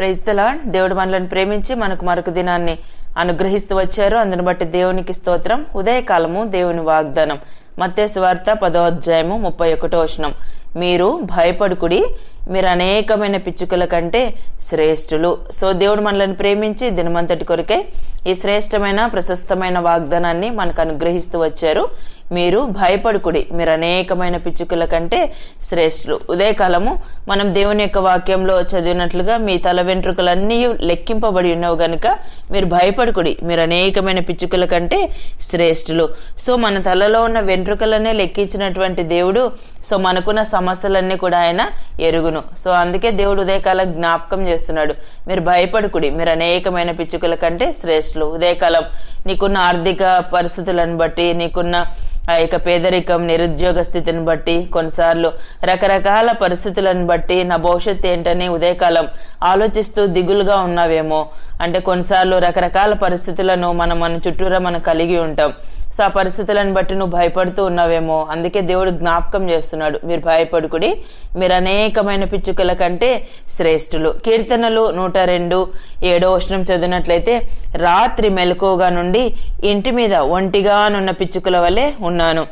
Praise దేవుడు మనలను ప్రేమించి మనకు మరొక దినాన్ని అనుగ్రహిస్తూ వచ్చారు. అందుని బట్టి దేవునికి స్తోత్రం. ఉదయకాలము దేవుని వాగ్దానం. మత్స్య వార్త పదో అధ్యాయము ముప్పై ఒకటో వచనం. మీరు భయపడుకుడి మీరు అనేకమైన పిచ్చుకల కంటే శ్రేష్ఠులు. సో దేవుడు మనల్ని ప్రేమించి దినమంతటి కొరకే ఈ శ్రేష్టమైన ప్రశస్తమైన వాగ్దానాన్ని మనకు అనుగ్రహిస్తూ వచ్చారు. మీరు భయపడుకుడి. మీరు అనేకమైన పిచ్చుకల కంటే శ్రేష్ఠులు. ఉదయకాలము మనం దేవుని యొక్క వాక్యంలో చదివినట్లుగా మీ తల వెంట్రుకలన్నీ లెక్కింపబడి ఉన్నావు గనుక మీరు భయపడుకుడి. మీరు అనేకమైన పిచ్చుకల కంటే శ్రేష్ఠులు. సో మన తలలో ఉన్న వెంట్రుకలనే లెక్కించినటువంటి దేవుడు సో మనకున్న సమస్యలన్నీ కూడా ఆయన ఎరుగును. సో అందుకే దేవుడు ఉదయకాలం జ్ఞాపకం చేస్తున్నాడు. మీరు భయపడుకుడి. మీరు అనేకమైన పిచ్చుకల కంటే శ్రేష్ఠులు. ఉదయకాలం నీకున్న ఆర్థిక పరిస్థితులను బట్టి నీకున్న ఆ యొక్క పేదరికం నిరుద్యోగ స్థితిని బట్టి కొన్నిసార్లు రకరకాల పరిస్థితులను బట్టి నా భవిష్యత్తు ఏంటని ఉదయకాలం ఆలోచిస్తూ దిగులుగా ఉన్నావేమో. అంటే కొన్నిసార్లు రకరకాల పరిస్థితులను మనం మన చుట్టూరా మనం కలిగి ఉంటాం. సో ఆ పరిస్థితులను బట్టి నువ్వు భయపడుతూ ఉన్నావేమో. అందుకే దేవుడు జ్ఞాపకం చేస్తున్నాడు మీరు భయపడుకుడి. మీరు అనేకమైన పిచ్చుకల కంటే శ్రేష్ఠులు. కీర్తనలు నూట రెండు ఏడో వచనం చదివినట్లయితే రాత్రి మెలకువగా నుండి ఇంటి మీద ఒంటిగానున్న పిచ్చుకల వలె ఉన్నాను.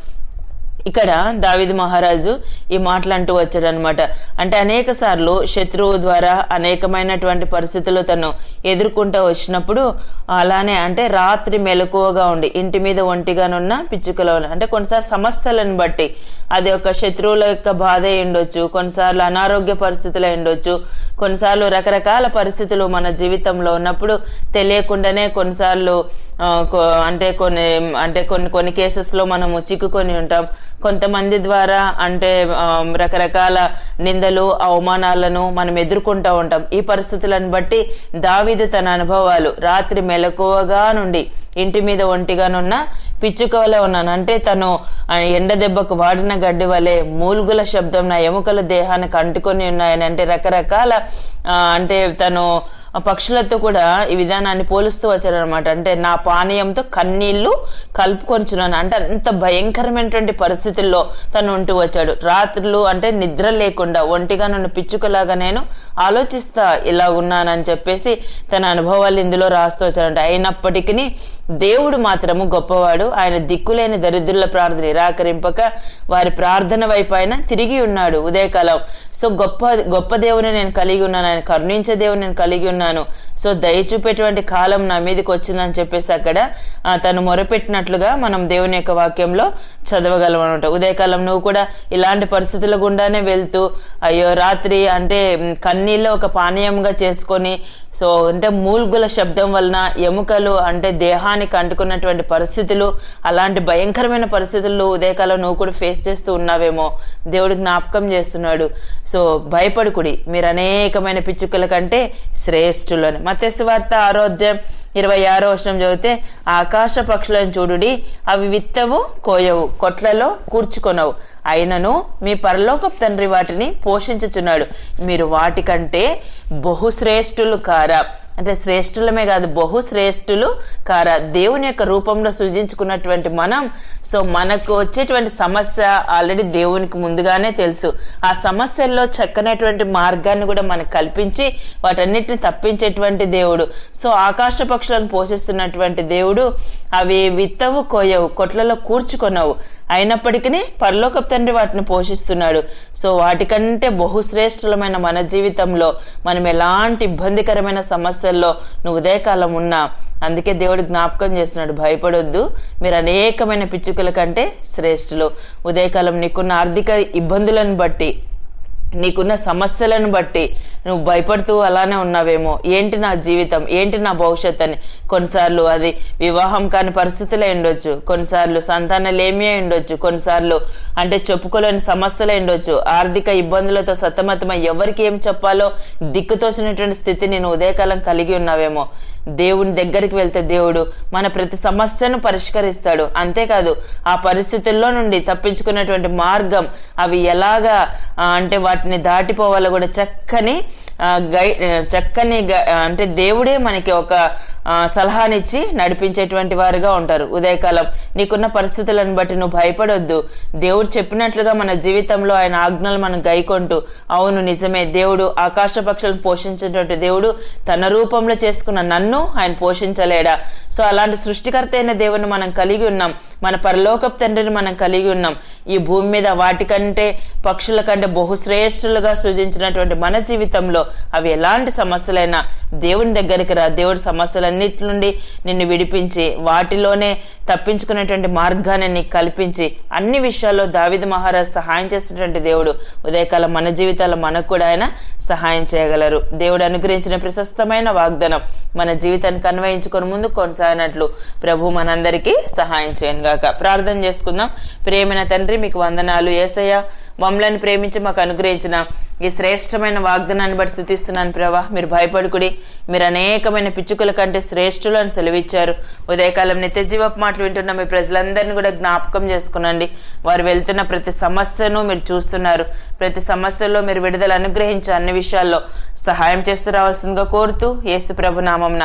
ఇక్కడ దావిది మహారాజు ఈ మాటలు అంటూ వచ్చాడు అనమాట అంటే అనేక సార్లు శత్రువు ద్వారా అనేకమైనటువంటి పరిస్థితులు తను ఎదుర్కొంటూ వచ్చినప్పుడు అలానే అంటే రాత్రి మెలకువగా ఉండి ఇంటి మీద ఒంటిగానున్న పిచ్చుకల అంటే కొన్నిసార్లు సమస్యలను బట్టి అది ఒక శత్రువుల యొక్క బాధ ఉండొచ్చు కొన్నిసార్లు అనారోగ్య పరిస్థితులు ఉండొచ్చు కొన్నిసార్లు రకరకాల పరిస్థితులు మన జీవితంలో ఉన్నప్పుడు తెలియకుండానే కొన్నిసార్లు అంటే కొన్ని అంటే కొన్ని కొన్ని కేసెస్లో మనము చిక్కుకొని ఉంటాం. కొంతమంది ద్వారా అంటే రకరకాల నిందలు అవమానాలను మనం ఎదుర్కొంటూ ఉంటాం. ఈ పరిస్థితులను బట్టి దావిదు తన అనుభవాలు. రాత్రి మెలకువగా నుండి ఇంటి మీద ఒంటిగానున్న పిచ్చుకోవలే ఉన్నాను. అంటే తను ఎండ దెబ్బకు వాడిన గడ్డి వలె మూల్గుల శబ్దం నా ఎముకల దేహానికి అంటుకొని ఉన్నాయని అంటే రకరకాల అంటే తను పక్షులతో కూడా ఈ విధానాన్ని పోలుస్తూ వచ్చారనమాట అంటే నా పానీయంతో కన్నీళ్ళు కలుపుకొంచున్నాను అంటే అంత భయంకరమైనటువంటి పరిస్థితుల్లో తను ఉంటూ వచ్చాడు. రాత్రులు అంటే నిద్ర లేకుండా ఒంటిగా నన్ను పిచ్చుకలాగా నేను ఆలోచిస్తా ఇలా ఉన్నానని చెప్పేసి తన అనుభవాలు ఇందులో రాస్తూ వచ్చాడంట అయినప్పటికీ దేవుడు మాత్రము గొప్పవాడు. ఆయన దిక్కులేని దరిద్రుల ప్రార్థన నిరాకరింపక వారి ప్రార్థన వైపు ఆయన తిరిగి ఉన్నాడు ఉదయకాలం. సో గొప్ప గొప్ప దేవుని నేను కలిగి ఉన్నాను. ఆయన కరుణించే దేవుని నేను కలిగి ఉన్నాను సో దయ చూపేటువంటి కాలం నా మీదకి వచ్చిందని చెప్పేసి అక్కడ తను మొరపెట్టినట్లుగా మనం దేవుని యొక్క వాక్యంలో చదవగలం అనమాట ఉదయకాలం నువ్వు కూడా ఇలాంటి పరిస్థితుల గుండానే వెళ్తూ అయ్యో రాత్రి అంటే మ్, కన్నీళ్ళు ఒక పానీయంగా చేసుకొని సో అంటే మూల్గుల శబ్దం వలన ఎముకలు అంటే దేహానికి అంటుకున్నటువంటి పరిస్థితులు అలాంటి భయంకరమైన పరిస్థితులు ఉదయకాలం నువ్వు కూడా ఫేస్ చేస్తూ ఉన్నావేమో. దేవుడు జ్ఞాపకం చేస్తున్నాడు. సో భయపడుకుడి. మీరు అనేకమైన పిచ్చుకల కంటే శ్రేష్ఠులని. మత్స్య వార్త ఆరోగ్యం ఇరవై ఆరో వర్షం చదివితే ఆకాశ పక్షులను చూడుడి అవి విత్తవు కోయవు కొట్లలో కూర్చుకొనవు. అయినను మీ పరలోకపు తండ్రి వాటిని పోషించుచున్నాడు. మీరు వాటికంటే బహుశ్రేష్ఠులు కారా? అంటే శ్రేష్ఠులమే కాదు బహుశ్రేష్ఠులు కారా దేవుని యొక్క రూపంలో సృజించుకున్నటువంటి మనం. సో మనకు వచ్చేటువంటి సమస్య ఆల్రెడీ దేవునికి ముందుగానే తెలుసు. ఆ సమస్యల్లో చక్కనటువంటి మార్గాన్ని కూడా మనకు కల్పించి వాటన్నిటిని తప్పించేటువంటి దేవుడు. సో ఆకాశ పక్షులను పోషిస్తున్నటువంటి దేవుడు అవి విత్తవు కోయవు కొట్లలో కూర్చుకొనవు. అయినప్పటికీ పరలోకపు తండ్రి వాటిని పోషిస్తున్నాడు. సో వాటికంటే బహుశ్రేష్ఠులమైన మన జీవితంలో మనం ఎలాంటి ఇబ్బందికరమైన సమస్యల్లో నువ్వు ఉదయకాలం ఉన్నా అందుకే దేవుడు జ్ఞాపకం చేస్తున్నాడు భయపడొద్దు. మీరు అనేకమైన పిచ్చుకల కంటే శ్రేష్ఠులు. ఉదయకాలం నీకున్న ఆర్థిక ఇబ్బందులను బట్టి నీకున్న సమస్యలను బట్టి నువ్వు భయపడుతూ అలానే ఉన్నావేమో. ఏంటి నా జీవితం? ఏంటి నా భవిష్యత్ అని కొన్నిసార్లు అది వివాహం కాని పరిస్థితులే ఉండొచ్చు. కొన్నిసార్లు సంతానలేమి ఉండొచ్చు. కొన్నిసార్లు అంటే చెప్పుకోలేని సమస్యలే ఉండొచ్చు. ఆర్థిక ఇబ్బందులతో సతమతమై ఎవరికి ఏం చెప్పాలో దిక్కుతోచినటువంటి స్థితి నేను ఉదయకాలం కలిగి ఉన్నావేమో. దేవుని దగ్గరికి వెళ్తే దేవుడు మన ప్రతి సమస్యను పరిష్కరిస్తాడు. అంతేకాదు ఆ పరిస్థితుల్లో నుండి తప్పించుకునేటువంటి మార్గం అవి ఎలాగా అంటే వాటిని దాటిపోవాలో కూడా చక్కని గై చక్కని అంటే దేవుడే మనకి ఒక సలహానిచ్చి నడిపించేటువంటి వారుగా ఉంటారు. ఉదయకాలం నీకున్న పరిస్థితులను బట్టి నువ్వు భయపడొద్దు. దేవుడు చెప్పినట్లుగా మన జీవితంలో ఆయన ఆజ్ఞలు మనం గైకొంటూ అవును నిజమే దేవుడు ఆకాశ పక్షులను పోషించేటువంటి దేవుడు తన రూపంలో చేసుకున్న నన్ను ఆయన పోషించలేడా? సో అలాంటి సృష్టికర్త అయిన దేవుని మనం కలిగి ఉన్నాం. మన పరలోకపు తండ్రిని మనం కలిగి ఉన్నాం. ఈ భూమి మీద వాటికంటే పక్షుల కంటే బహుశ్రేష్ఠులుగా సృజించినటువంటి మన జీవితంలో అవి ఎలాంటి సమస్యలైనా దేవుని దగ్గరికి రా. దేవుడి సమస్యలన్నిటి నుండి నిన్ను విడిపించి వాటిలోనే తప్పించుకునేటువంటి మార్గాన్ని నీకు కల్పించి అన్ని విషయాల్లో దావిద మహారాజ్ సహాయం చేసినటువంటి దేవుడు. ఉదయకాలం మన జీవితాల్లో మనకు కూడా ఆయన సహాయం చేయగలరు. దేవుడు అనుగ్రహించిన ప్రశస్తమైన వాగ్దానం మన జీవితాన్ని కన్వయించుకొని ముందు కొనసాగినట్లు ప్రభు మనందరికీ సహాయం చేయను గాక. ప్రార్థన చేసుకుందాం. ప్రేమైన తండ్రి మీకు వందనాలు. ఏసయ్య మమ్మల్ని ప్రేమించి మాకు అనుగ్రహించిన ఈ శ్రేష్టమైన వాగ్దానాన్ని బట్టి స్థుతిస్తున్నాను ప్రభా. మీరు భయపడుకుడి. మీరు అనేకమైన పిచ్చుకల కంటే శ్రేష్ఠులు అని సెలవిచ్చారు. ఉదయకాలం నిత్య జీవపు మాటలు వింటున్న మీ ప్రజలందరినీ కూడా జ్ఞాపకం చేసుకునండి. వారు వెళ్తున్న ప్రతి సమస్యను మీరు చూస్తున్నారు. ప్రతి సమస్యలో మీరు విడుదల అనుగ్రహించి అన్ని విషయాల్లో సహాయం చేస్తూ రావాల్సిందిగా కోరుతూ యేసు ప్రభు నామంన